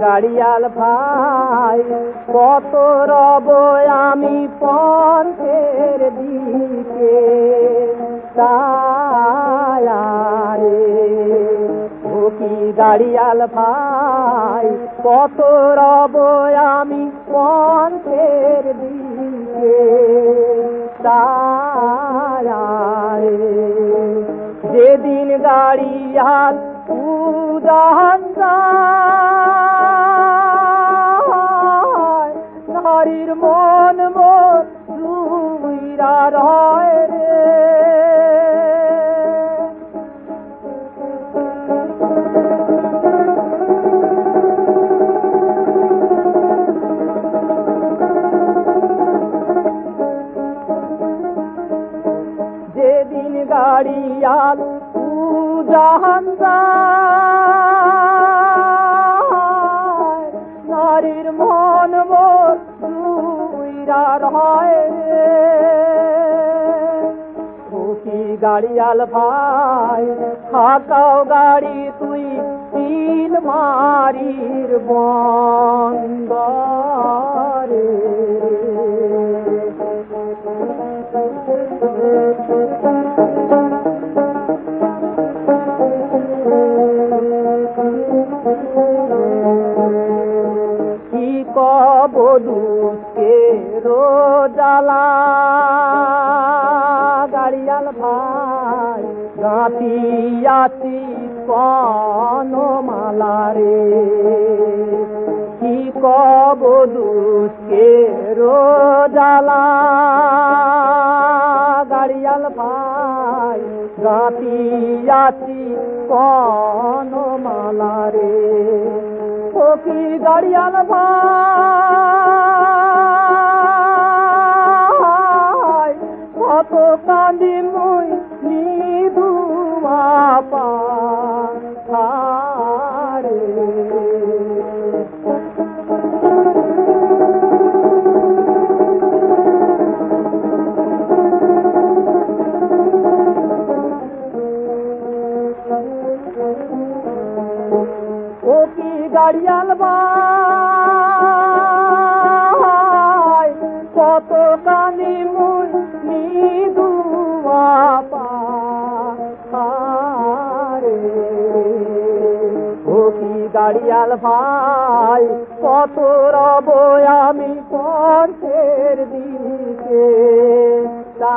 গাড়িয়াল ভাই কত রব আমি পন্থের দিকে। তায়ারে গাড়িয়াল ভাই, কত রব আমি পন্থের দিকে তায়ারে যেদিন গাড়িয়াল উদাহরণ নারীর মন মন রুইরা উজাহান যায়, নারীর মন মোর রয় রে। গাড়িয়াল ভাই হাকাও গাড়ি তুই তিন মারির বন্দরে। কি কবদুকে রোজালা গাড়িয়াল ভাই গাঁতিয়াতি কন মালারে কি কবদুকে রোজালা গাড়িয়াল ভাই গাঁতিয়াতি কন মালারে কি গাড়িয়াল ভাই? আপা রে ও কি গাড়িয়াল কত কানি মুই নিদু রে কি গাড়িয়াল ভাই কত রব আমি পথের দিকে। তা